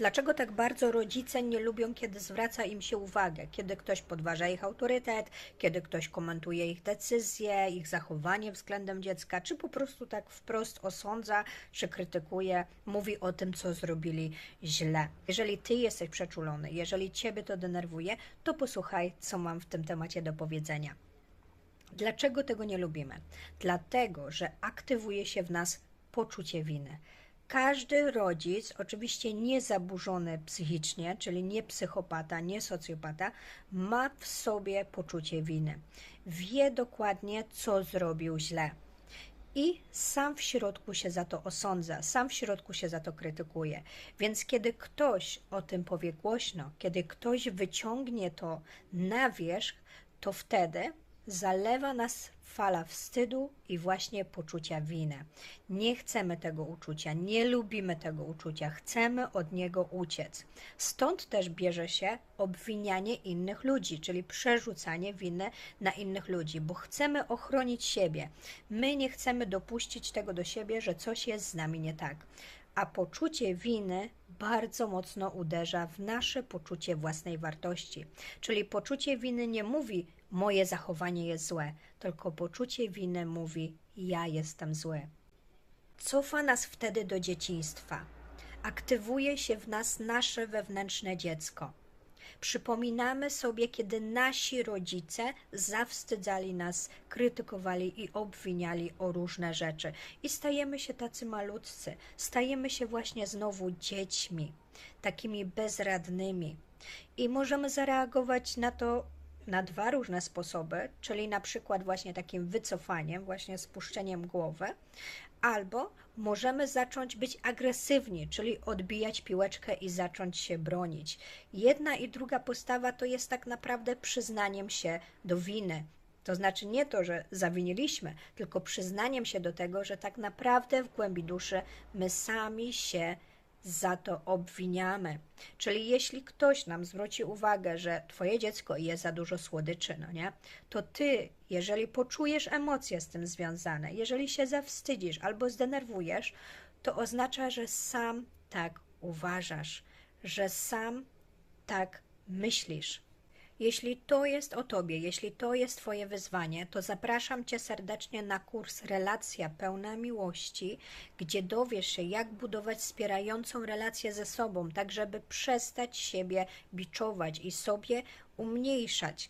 Dlaczego tak bardzo rodzice nie lubią, kiedy zwraca im się uwagę, kiedy ktoś podważa ich autorytet, kiedy ktoś komentuje ich decyzje, ich zachowanie względem dziecka, czy po prostu tak wprost osądza, czy krytykuje, mówi o tym, co zrobili źle. Jeżeli ty jesteś przeczulony, jeżeli ciebie to denerwuje, to posłuchaj, co mam w tym temacie do powiedzenia. Dlaczego tego nie lubimy? Dlatego, że aktywuje się w nas poczucie winy. Każdy rodzic, oczywiście nie zaburzony psychicznie, czyli nie psychopata, nie socjopata, ma w sobie poczucie winy. Wie dokładnie, co zrobił źle. I sam w środku się za to osądza, sam w środku się za to krytykuje. Więc kiedy ktoś o tym powie głośno, kiedy ktoś wyciągnie to na wierzch, to wtedy zalewa nas fala wstydu i właśnie poczucia winy. Nie chcemy tego uczucia, nie lubimy tego uczucia, chcemy od niego uciec. Stąd też bierze się obwinianie innych ludzi, czyli przerzucanie winy na innych ludzi, bo chcemy ochronić siebie. My nie chcemy dopuścić tego do siebie, że coś jest z nami nie tak. A poczucie winy bardzo mocno uderza w nasze poczucie własnej wartości. Czyli poczucie winy nie mówi, moje zachowanie jest złe, tylko poczucie winy mówi, ja jestem zły. Cofa nas wtedy do dzieciństwa. Aktywuje się w nas nasze wewnętrzne dziecko. Przypominamy sobie, kiedy nasi rodzice zawstydzali nas, krytykowali i obwiniali o różne rzeczy. I stajemy się tacy malutcy, stajemy się właśnie znowu dziećmi, takimi bezradnymi. I możemy zareagować na to na dwa różne sposoby, czyli na przykład właśnie takim wycofaniem, właśnie spuszczeniem głowy, albo możemy zacząć być agresywni, czyli odbijać piłeczkę i zacząć się bronić. Jedna i druga postawa to jest tak naprawdę przyznaniem się do winy. To znaczy nie to, że zawiniliśmy, tylko przyznaniem się do tego, że tak naprawdę w głębi duszy my sami się za to obwiniamy. Czyli jeśli ktoś nam zwróci uwagę, że twoje dziecko je za dużo słodyczy, no nie, to ty, jeżeli poczujesz emocje z tym związane, jeżeli się zawstydzisz albo zdenerwujesz, to oznacza, że sam tak uważasz, że sam tak myślisz. Jeśli to jest o Tobie, jeśli to jest Twoje wyzwanie, to zapraszam Cię serdecznie na kurs Relacja pełna miłości, gdzie dowiesz się, jak budować wspierającą relację ze sobą, tak żeby przestać siebie biczować i sobie umniejszać.